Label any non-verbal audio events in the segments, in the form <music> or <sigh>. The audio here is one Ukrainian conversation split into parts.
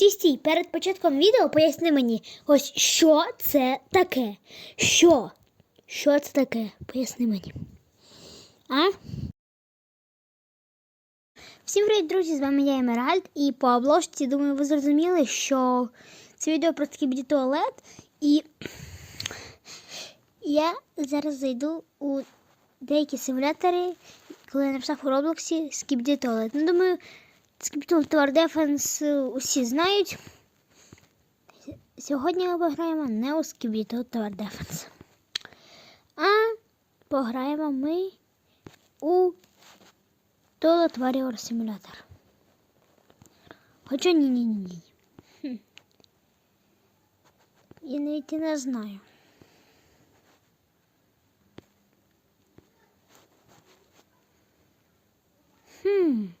Стій, стій, перед початком відео поясни мені, ось що це таке. Що? Що це таке? Поясни мені. А? Всім привіт, друзі! З вами я Емеральд. І по обложці, думаю, ви зрозуміли, що це відео про такий туалет. І я зараз зайду у деякі симулятори, коли я написав у Роблоксі Skibidi Toilet. Ну, думаю, Skibidi Tower Defense усі знають. Сьогодні ми пограємо не у Skibidi Tower Defense, а пограємо ми у Toilet Warrior Simulator. Хоча ні-ні-ні. Я навіть і не знаю. Хм.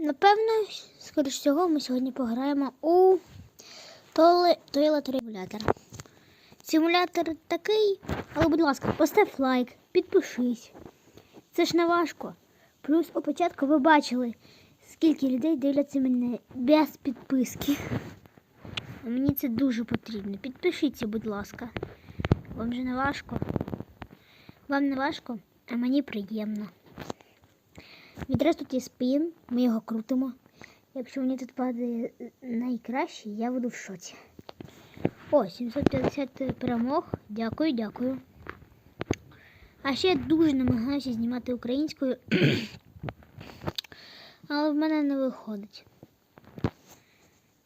Напевно, скоріш всього, ми сьогодні пограємо у Toilet Regulator. Симулятор такий, але, будь ласка, постав лайк, підпишись. Це ж не важко. Плюс у початку ви бачили, скільки людей дивляться мене без підписки. Мені це дуже потрібно. Підпишіться, будь ласка. Вам же не важко? Вам не важко, а мені приємно. Відразу тут є спін, ми його крутимо. Якщо мені тут падає найкраще, я буду в шоці. О, 750 перемог. Дякую, дякую. А ще я дуже намагаюся знімати українською, <clears throat> але в мене не виходить.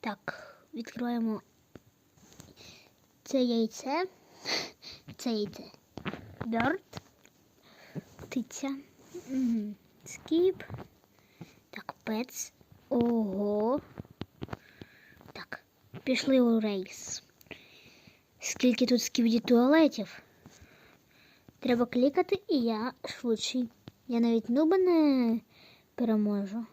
Так, відкриваємо це яйце. Це яйце. Bird. Птиця. Угу. Скіп. Так, пец. Ого. Так, пішли у рейс. Скільки тут скібді туалетів? Треба клікати, і я швидший. Я навіть нуба не переможу.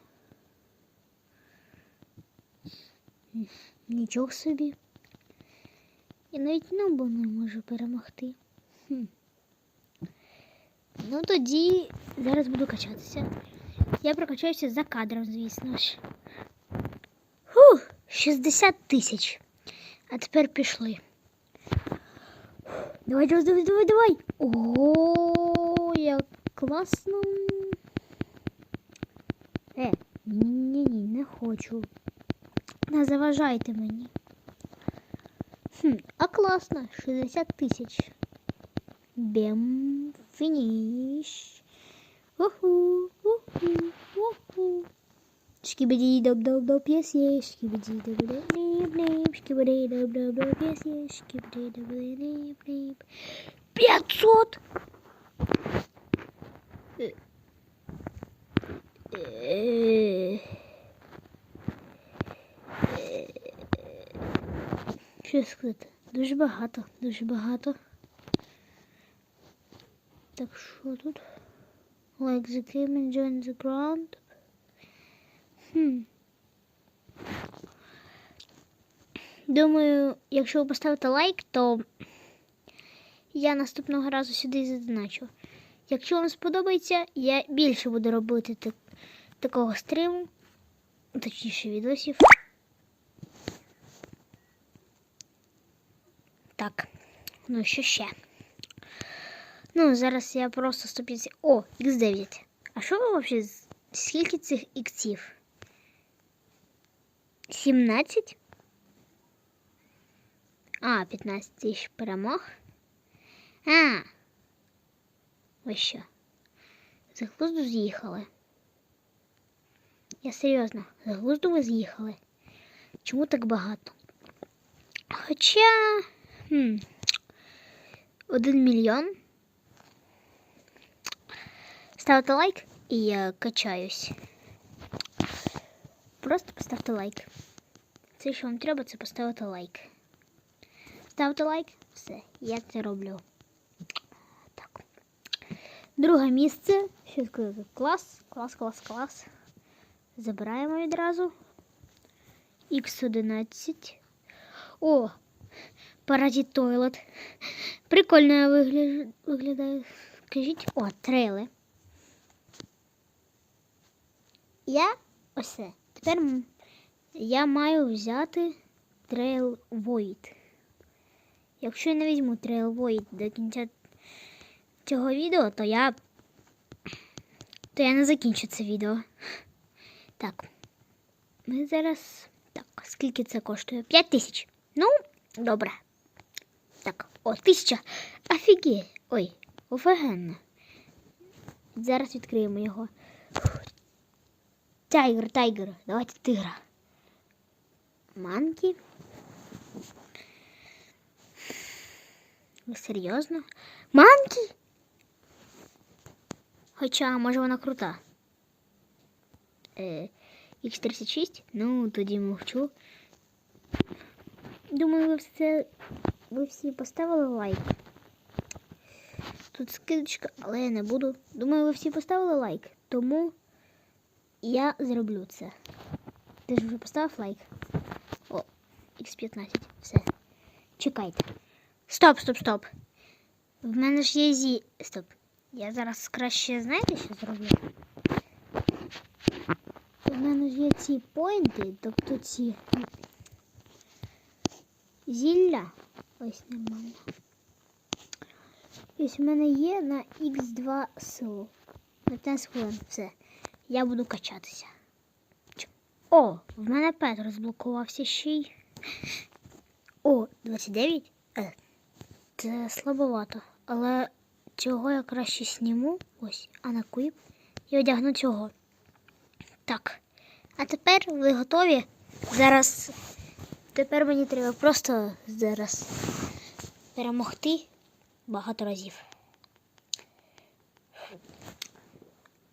Нічого собі. Я навіть нубу не можу перемогти. Хм. Ну тоді зараз буду качатися. Я прокачаюся за кадром, звісно ж. Фух, 60 тисяч. А тепер пішли. Давай, давай, давай, давай, давай. Ого, як класно. Е, ні-ні-ні, не хочу. Не заважайте мені. Хм, а класно, 60 тисяч. Бем, фініш. Уху, уху, уху. Шкібіді доб доб доб єс єс, шкібіді доб доб ніп ніп, шкібіді доб доб доб єс єс, шкібіді доб доб ніп ніп. П'ятсот! Е. Е. Е. Що сказати? Дуже багато, дуже багато. Так, що тут? Like the game and join the ground. Хм. Думаю, якщо ви поставите лайк, то я наступного разу сюди задоначу. Якщо вам сподобається, я більше буду робити так, такого стриму, точніше відосів. Так, ну що ще? Ну, зараз я просто 150... О, X9. А що ви взагалі? Скільки цих іксів? 17? А, 15 тисяч перемог. А. Ви що? З глузду з'їхали. Я серйозно, з глузду ви з'їхали. Чому так багато? Хоча. Хм, один мільйон. Ставте лайк і я качаюсь. Просто поставте лайк. Це що вам треба, це поставити лайк. Ставте лайк, все, я це роблю. Так. Друге місце. Що сказати? Клас, клас, клас, клас. Забираємо відразу. Х11. О! Паразит Тойлет. Прикольно вигля... виглядає. Скажіть, о, трейли. Я ось. Тепер я маю взяти Trail Void. Якщо я не візьму Trail Void до кінця цього відео, то я. то я не закінчу це відео. Так. Ми зараз. Так, скільки це коштує? 5 тисяч. Ну, добре. Так, о, тисяча. Офіге. Ой, офігенно. Зараз відкриємо його. Тайгер, тайгер. Давайте тигра. Манкі. Ви серйозно? Манкі? Хоча, може вона крута. Е, X36? Ну, тоді мовчу. Думаю, ви все. Ви всі поставили лайк. Тут скидочка, але я не буду. Думаю, ви всі поставили лайк. Тому я зроблю це. Ти ж вже поставив лайк? О, X15. Все. Чекайте. Стоп, стоп, стоп. В мене ж є зі. Стоп. Я зараз краще знаєте, що зроблю? У мене ж є ці поінти, тобто ці зілля. Ось нормально. Ось у мене є на Х2 силу. На 15 хвилин. Все. Я буду качатися. О, в мене пет розблокувався ще й. О, 29? Е, це слабовато. Але цього я краще сніму. Ось, а на куїп. І одягну цього. Так. А тепер ви готові? Зараз. Тепер мені треба просто зараз перемогти багато разів.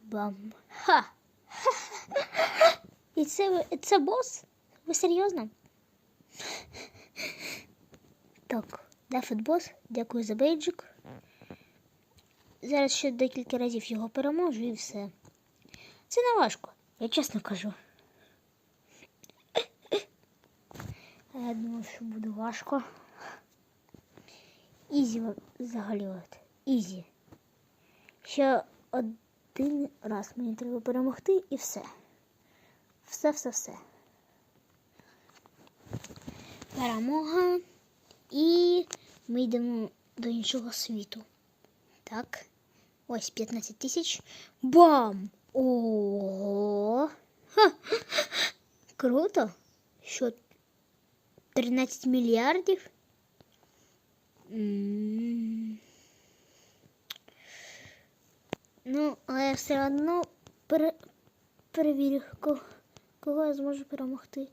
Бам. Ха! І це, це бос? Ви серйозно? Так, Дефет бос, дякую за бейджик. Зараз ще декілька разів його переможу і все. Це не важко, я чесно кажу. Я думав, що буде важко. Ізі взагалі от. Ізі. Ще один раз мені треба перемогти і все. Все, все, все. Перемога. І ми йдемо до іншого світу. Так. Ось 15 тисяч. Бам! Ого! Ха! Круто! Що 13 мільярдів? М. Ну, але я все одно пере... перевірю, кого, кого я зможу перемогти.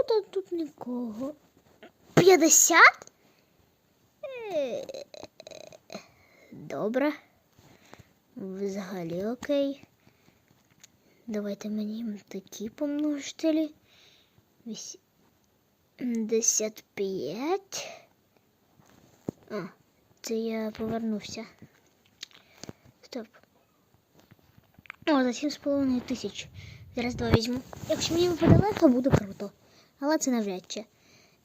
О, та тут нікого. 50? Е, Добре. Взагалі окей. Давайте мені такі помножителі. 85. А, це я повернувся. Стоп. О, за 7,5 тисяч. Зараз два візьму. Якщо мені випаде легко, буде круто. Але це навряд чи.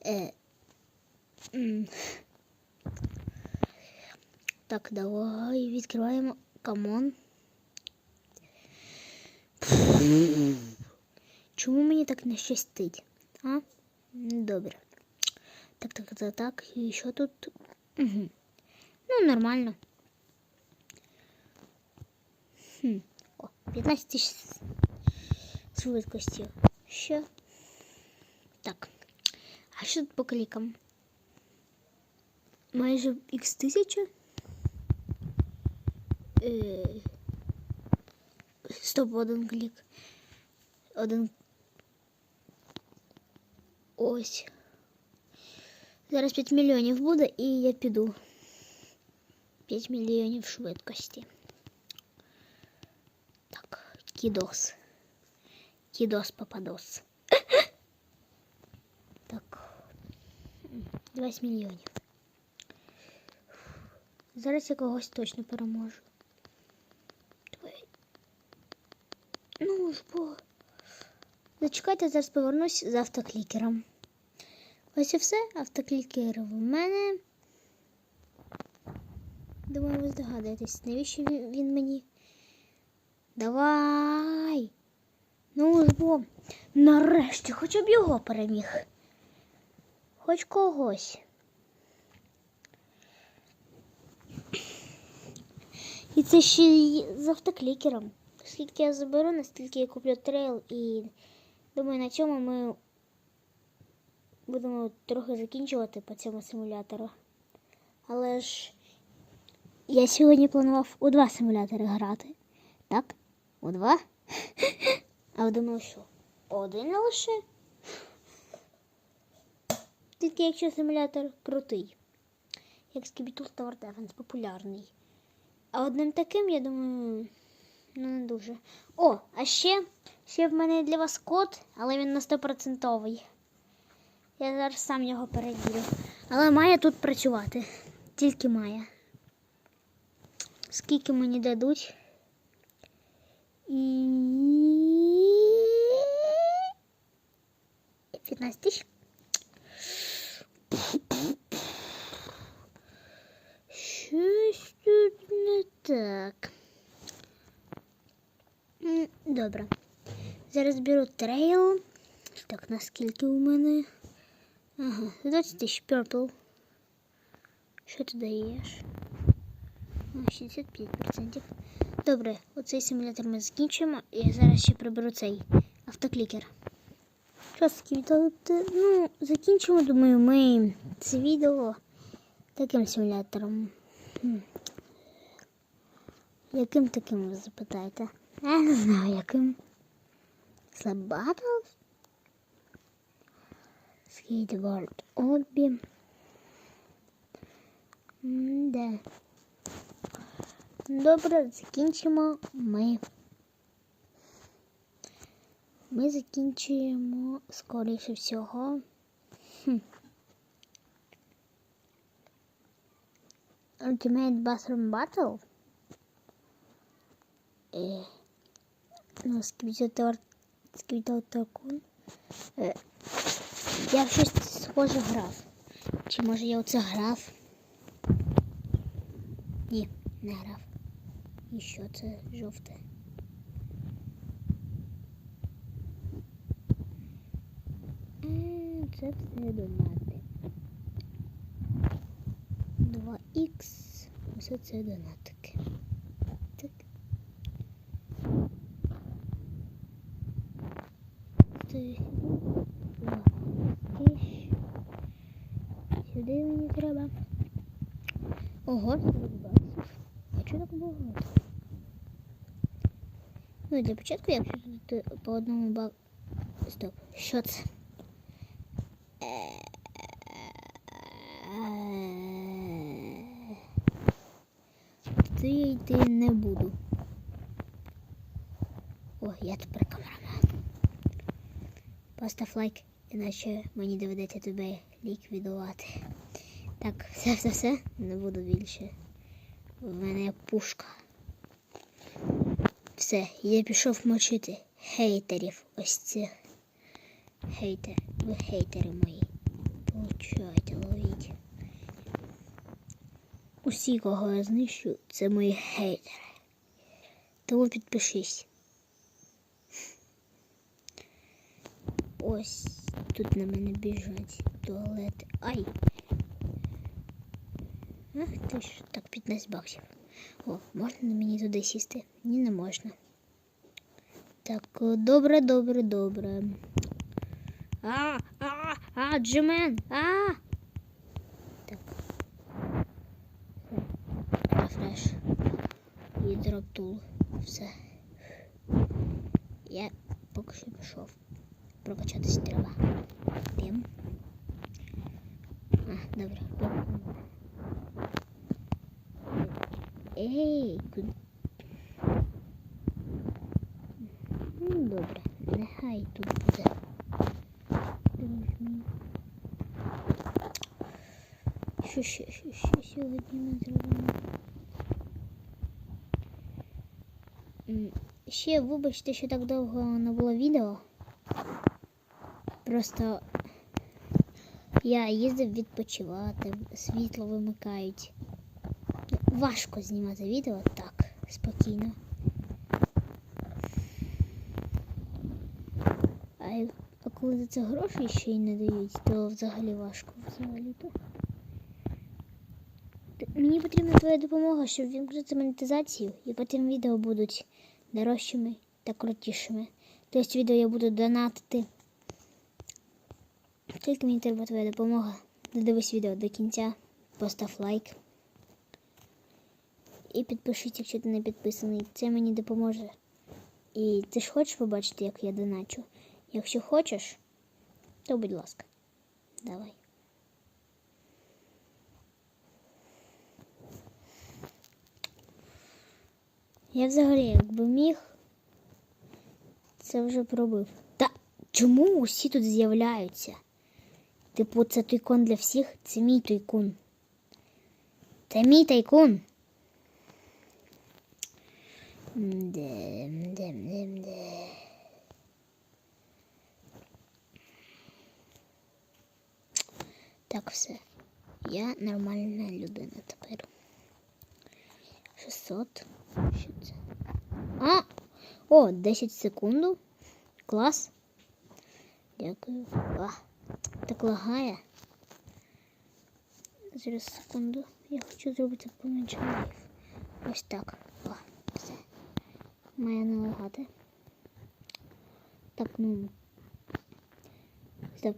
Е. Так, давай відкриваємо. Камон. Чому мені так не щастить? А? Добре. Так, так, так, так. І що тут? Угу. Ну, нормально. Хм. О, 15 тисяч швидкості. Що? Так. А що тут по клікам? Майже х тисяча? Е, Стоп, один клік. Один. Ось. Зараз 5 мільйонів буде і я піду. 5 мільйонів швидкості. <laughs> Так, кідос. Кідос попадос. Так. 20 мільйонів. Зараз я когось точно переможу. Ну ж бо. Зачекайте, зараз повернусь з автоклікером. Ось і все, автоклікер в мене. Думаю, ви здогадуєтесь, навіщо він мені. Давай! Ну, збо. Нарешті, хоча б його переміг. Хоч когось. І це ще й з автоклікером. Скільки я заберу, настільки я куплю трейл і думаю, на цьому ми будемо трохи закінчувати по цьому симулятору. Але ж я сьогодні планував у два симулятори грати. Так? У два? <laughs> А ви думали, що? Один лише? Тільки якщо симулятор крутий. Як Skibidi Tower Defense популярний. А одним таким, я думаю, ну не дуже. О, а ще, ще в мене для вас код, але він на 100%. Я зараз сам його перевірю. Але має тут працювати. Тільки має. Скільки мені дадуть? І 15 тисяч. Щось тут не так. Добре. Зараз беру трейл. Так, наскільки у мене? Ага, 20 тисяч purple. Що ти даєш? 65%. Добре, оцей симулятор ми закінчимо. І зараз ще приберу цей автоклікер. Що скидати? Ну, закінчимо, думаю, ми це відео таким симулятором. Яким таким ви запитаєте? Я не знаю, яким. Battles? Skateboard Obby. Добре, закінчимо ми. Ми закінчуємо, скоріше всього. Ultimate Bathroom Battle. Е, ну, сквітотор, сквітотокун. Е, я в щось схоже грав. Чи може я оце грав? Ні, не грав. І що це жовте? Це все донати. 2х. Ось це донатики. Так. Це. Сюди мені треба. Ого, баксів. А чого так багато? Ну, для початку я по одному бак. Стоп. Що це? Туди я йти не буду. О, я тепер камерамен. Постав лайк, іначе мені доведеться тебе ліквідувати. Так, все, все, все, не буду більше. В мене пушка. Все, я пішов мочити хейтерів ось цих. Хейтер, ви хейтери мої. Получайте, ловіть. Усі, кого я знищу, це мої хейтери. Тому підпишись. Ось тут на мене біжать туалети. Ай! Ах ти ж, так 15 баксів. О, можна на мені туди сісти? Ні, не можна. Так, добре, добре, добре. А, а, а, Джимен, а. Так. Рефреш. І. Все. Я поки що пішов. Прокачатись треба. Пім. А, добре. Ей, куди? Ну, добре, нехай тут буде. Візьмі. Що ще, що ще сьогодні ми зробимо? Ще вибачте, що так довго не було відео. Просто я їздив відпочивати, світло вимикають. Важко знімати відео так, спокійно. А, а коли за це гроші ще й не дають, то взагалі важко взагалі то. Мені потрібна твоя допомога, щоб відкрити монетизацію, і потім відео будуть дорожчими та крутішими. Тобто відео я буду донатити. Тільки мені треба твоя допомога. Додивись відео до кінця, постав лайк. І підпишись, якщо ти не підписаний. Це мені допоможе. І ти ж хочеш побачити, як я доначу? Якщо хочеш, то будь ласка, давай. Я взагалі, якби міг, це вже пробив. Та чому усі тут з'являються? Типу, це тайкун для всіх, це мій тайкун. Це мій тайкун. Мде, мде, мде, мде. Так, все. Я нормальна людина тепер. 600. Що це? А! О, 10 секунд. Клас. Дякую. А, так лагає. Зараз секунду. Я хочу зробити поменше лайф. Ось так. О, все. Має не лагати. Так, ну. Стоп.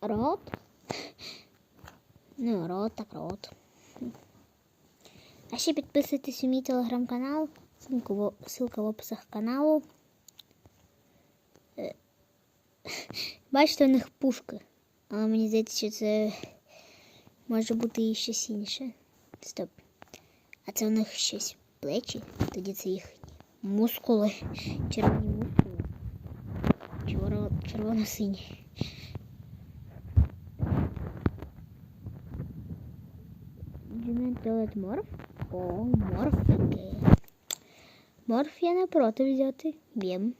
Рот. Ну, рот, так рот. А ще підписуйтесь у мій телеграм-канал. Ссылка в, описах каналу. Е, Бачите, у них пушки. Але мені здається, що це може бути і щось інше. Стоп. А це у них щось плечі, тоді це їх мускули, червоні мускули. Черво- Червоно-сині. Дюмен туалет морф? О, морф таке. Морф я не проти взяти. Б'єм.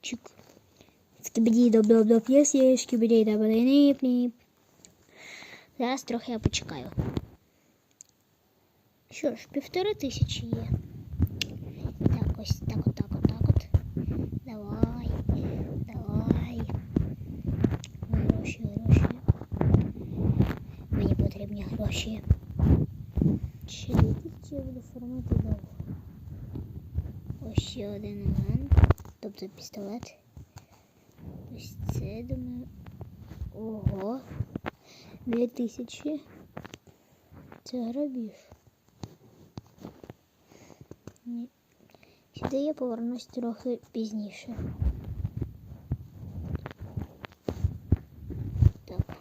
Чик. Скибіді доп доп доп єс єс, скибіді доп ніп ніп. Зараз трохи я почекаю. Що ж, півтори тисячі є. Так, ось так от, так от, так от. Давай, давай. Гроші, гроші. Мені потрібні гроші. Ще дві тисячі я буду формати довго. Ось ще один елемент, тобто пістолет. Ось це, думаю. Ого. Дві тисячі. Це грабіж. Ні. Сюди я повернусь трохи пізніше. Так.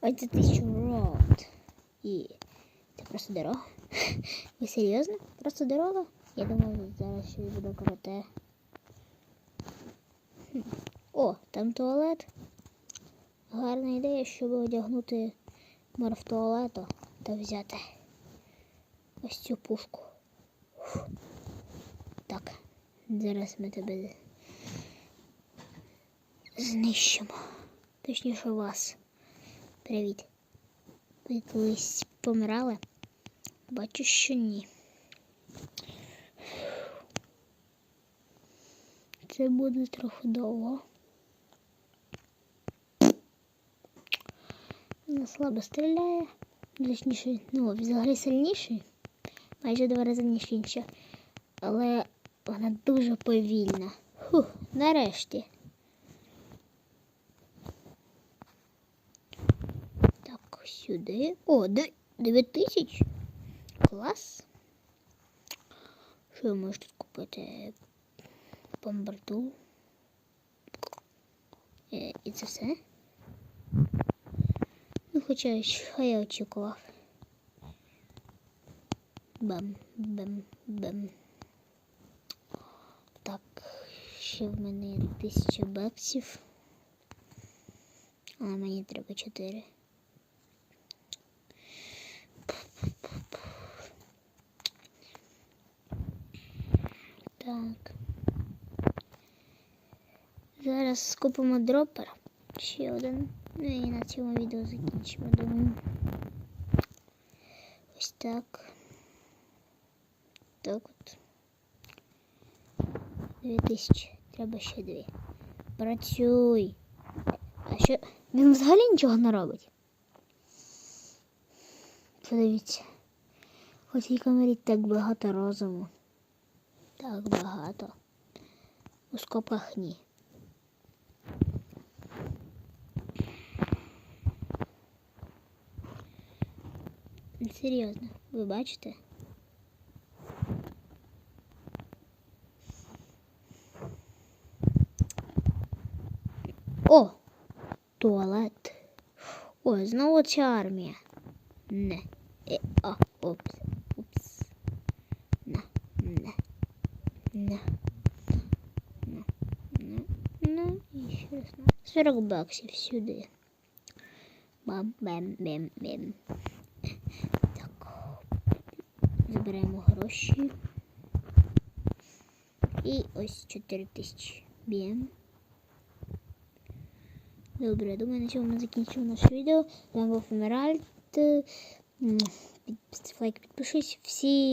Це тисячу рот. І це просто дорога. <laughs> Ви серйозно? Просто дорога? Я думаю, зараз щось буде круте. Хм. О, там туалет. Гарна ідея, щоб одягнути морф туалету та взяти ось цю пушку. Фу. Так, зараз ми тебе знищимо. Точніше вас. Привіт. Ви колись помирали? Бачу, що ні. Це буде трохи довго. Вона слабо стріляє. Точніше, ну, взагалі сильніший. Майже два рази ніж інша. Але вона дуже повільна. Фух, нарешті. Так, сюди. О, де- 9 тисяч. Клас. Що я можу тут купити? Бомбарду. Е, і це все. Ну, хоча що я очікував. Бам, бам, бам. Так, ще в мене тисяча баксів. А мені треба чотири. Так. Зараз скупимо дропер. Ще один. Ну і на цьому відео закінчимо, думаю. Ось так. Так от. Дві тисячі. Треба ще дві. Працюй. А що? Він взагалі нічого не робить. Подивіться. У цій камері так багато розуму. Так багато. У скобках. Серйозно, ви бачите? О! Туалет. О, знову ця армія. Не. Е, а, опс. Упс. На, не. На. На. На. На. І ще раз на. 40 баксів сюди. бам бем бем бем Так. Забираємо гроші. І ось 4 тисячі. Добре, думаю, на цьому ми закінчимо наше відео. З вами був Емеральд. М, лайк, підпишись. Всі